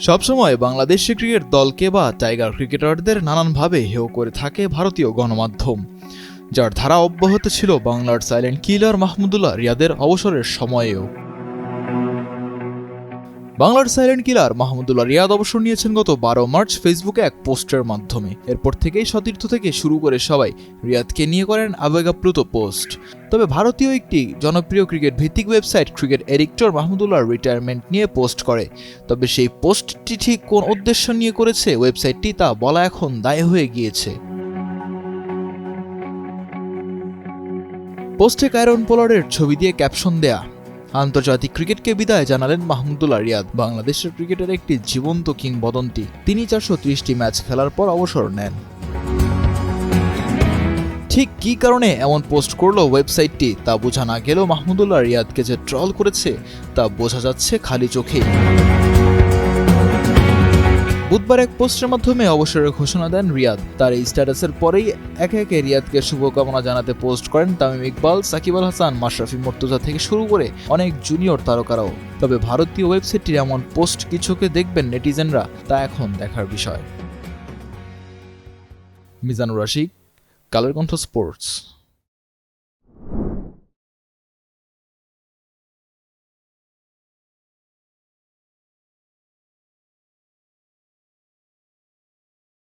সবসময় বাংলাদেশি ক্রিকেট দলকে বা টাইগার ক্রিকেটারদের নানানভাবে হেয় করে থাকে ভারতীয় গণমাধ্যম, যার ধারা অব্যাহত ছিল বাংলার সাইলেন্ট কিলার মাহমুদুল্লাহ রিয়াদের অবসরের সময়েও। বাংলার সাইলেন্ট কিলার মাহমুদুল্লাহ রিয়াদ অবসর নিয়েছেন গত বারো মার্চ ফেসবুকে এক পোস্টের মাধ্যমে। এরপর থেকেই সতীর্থ থেকে শুরু করে সবাই রিয়াদকে নিয়ে করেন আবেগাপ্লুত পোস্ট। তবে ভারতীয় একটি জনপ্রিয় ক্রিকেট ভিত্তিক ওয়েবসাইট ক্রিকেট এডিক্টর মাহমুদুল্লাহর রিটায়ারমেন্ট নিয়ে পোস্ট করে। তবে সেই পোস্টটি ঠিক কোন উদ্দেশ্য নিয়ে করেছে ওয়েবসাইটটি তা বলা এখন দায় হয়ে গিয়েছে। পোস্টে কায়রন পোলারের ছবি দিয়ে ক্যাপশন দেয়া আন্তর্জাতিক ক্রিকেটকে বিদায় জানালেন মাহমুদুল্লাহ রিয়াদ। বাংলাদেশের ক্রিকেটের একটি জীবন্ত কিংবদন্তি। তিনি চারশো ত্রিশটি ম্যাচ খেলার পর অবসর নেন। ঠিক কি কারণে এমন পোস্ট করল ওয়েবসাইটটি, তা বোঝা না গেলেও মাহমুদুল্লাহ রিয়াদকে যে ট্রল করেছে, তা বোঝা যাচ্ছে খালি চোখেই। বুধবার এক পোস্টের মাধ্যমে অবসরের ঘোষণা দেন রিয়াদ। তার এই স্ট্যাটাসের পরেই একে একে রিয়াদকে শুভকামনা জানাতে পোস্ট করেন তামিম ইকবাল, সাকিব আল হাসান, মাশরাফি মর্তুজা থেকে শুরু করে অনেক জুনিয়র তারকারাও। তবে ভারতীয় ওয়েবসাইটটির এমন পোস্ট কিছুকে দেখবেন নেটিজেনরা, তা এখন দেখার বিষয়। মিজানুর রশিক, কালের কণ্ঠ স্পোর্টস।